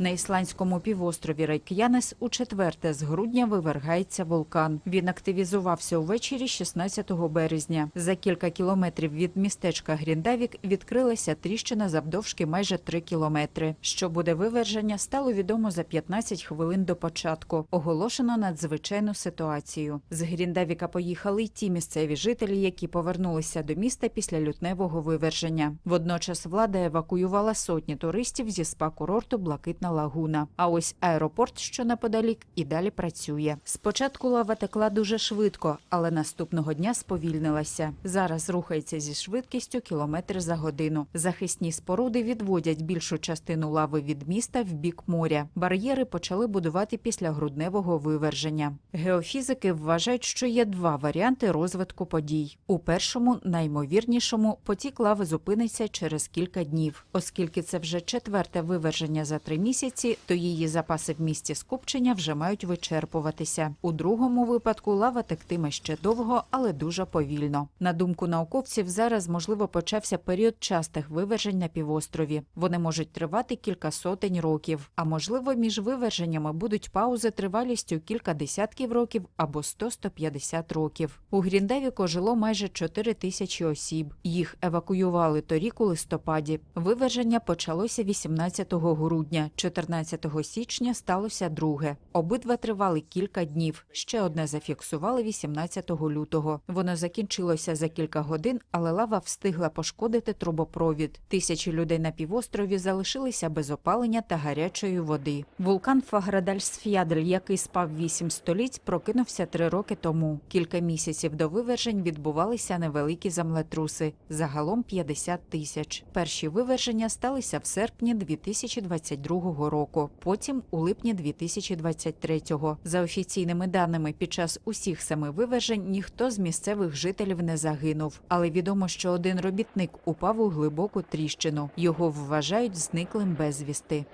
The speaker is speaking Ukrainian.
На ісландському півострові Рейк'янес у четверте з грудня вивергається вулкан. Він активізувався увечері 16 березня. За кілька кілометрів від містечка Гріндавік відкрилася тріщина завдовжки майже 3 кілометри. Що буде виверження, стало відомо за 15 хвилин до початку. Оголошено надзвичайну ситуацію. З Гріндавіка поїхали й ті місцеві жителі, які повернулися до міста після лютневого виверження. Водночас влада евакуювала сотні туристів зі спа-курорту Блакитна Лагуна. А ось аеропорт, що неподалік, і далі працює. Спочатку лава текла дуже швидко, але наступного дня сповільнилася. Зараз рухається зі швидкістю кілометр за годину. Захисні споруди відводять більшу частину лави від міста в бік моря. Бар'єри почали будувати після грудневого виверження. Геофізики вважають, що є два варіанти розвитку подій. У першому, наймовірнішому, потік лави зупиниться через кілька днів. Оскільки це вже четверте виверження за три місяці, то її запаси в місті скупчення вже мають вичерпуватися. У другому випадку лава тектиме ще довго, але дуже повільно. На думку науковців, зараз можливо почався період частих вивержень на півострові. Вони можуть тривати кілька сотень років. А можливо, між виверженнями будуть паузи тривалістю кілька десятків років або 100-150 років. У Гріндевіко жило майже 4 тисячі осіб. Їх евакуювали торік у листопаді. Виверження почалося 18 грудня, 14 січня сталося друге. Обидва тривали кілька днів. Ще одне зафіксували 18 лютого. Воно закінчилося за кілька годин, але лава встигла пошкодити трубопровід. Тисячі людей на півострові залишилися без опалення та гарячої води. Вулкан Фаградальсф'ядль, який спав вісім століть, прокинувся три роки тому. Кілька місяців до вивержень відбувалися невеликі землетруси, загалом 50 тисяч. Перші виверження сталися в серпні 2022 року, потім у липні 2023-го. За офіційними даними, під час усіх семи вивержень ніхто з місцевих жителів не загинув, але відомо, що один робітник упав у глибоку тріщину. Його вважають зниклим безвісти.